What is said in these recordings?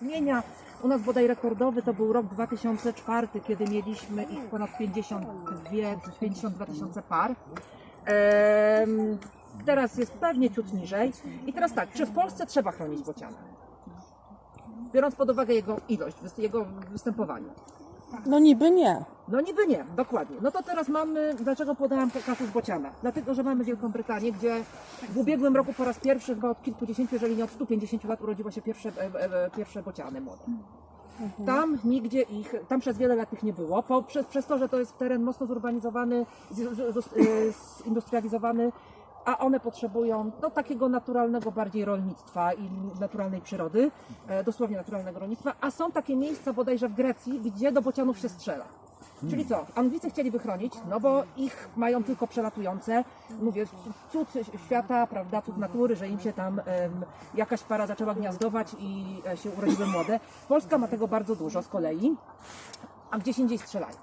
zmienia. U nas bodaj rekordowy to był rok 2004, kiedy mieliśmy ich ponad 52, 52 tysiące par. Em, teraz jest pewnie ciut niżej. I teraz tak, czy w Polsce trzeba chronić bociana? Biorąc pod uwagę jego ilość, jego występowanie. No niby nie. No niby nie, dokładnie. No to teraz mamy, dlaczego podałam kasus bociana? Dlatego, że mamy Wielką Brytanię, gdzie w ubiegłym roku po raz pierwszy, chyba od kilkudziesięciu, jeżeli nie od 150 lat urodziło się pierwsze, e, e, pierwsze bociany młode. Tam nigdzie ich, tam przez wiele lat ich nie było, po, przez, przez to, że to jest teren mocno zurbanizowany, e, zindustrializowany, a one potrzebują no, takiego naturalnego bardziej rolnictwa i naturalnej przyrody, e, dosłownie naturalnego rolnictwa, a są takie miejsca bodajże w Grecji, gdzie do bocianów się strzela. Czyli co? Anglicy chcieliby chronić, no bo ich mają tylko przelatujące. Mówię, cud świata, prawda, cud natury, że im się tam jakaś para zaczęła gniazdować i e, się urodziły młode. Polska ma tego bardzo dużo z kolei, a gdzieś indziej strzelają.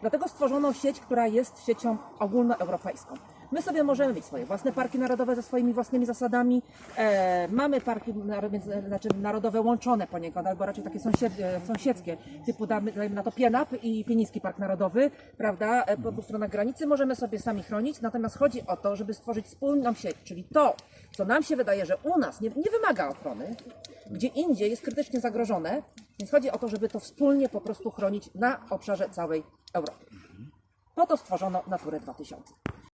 Dlatego stworzono sieć, która jest siecią ogólnoeuropejską. My sobie możemy mieć swoje własne parki narodowe ze swoimi własnymi zasadami. E, mamy parki znaczy narodowe łączone poniekąd, albo raczej takie e, sąsiedzkie, typu damy, dajmy na to Pienap i Pieniński Park Narodowy, prawda, e, po obu stronach granicy. Możemy sobie sami chronić, natomiast chodzi o to, żeby stworzyć wspólną sieć, czyli to, co nam się wydaje, że u nas nie, nie wymaga ochrony, gdzie indziej jest krytycznie zagrożone, więc chodzi o to, żeby to wspólnie po prostu chronić na obszarze całej Europy. Po to stworzono Naturę 2000.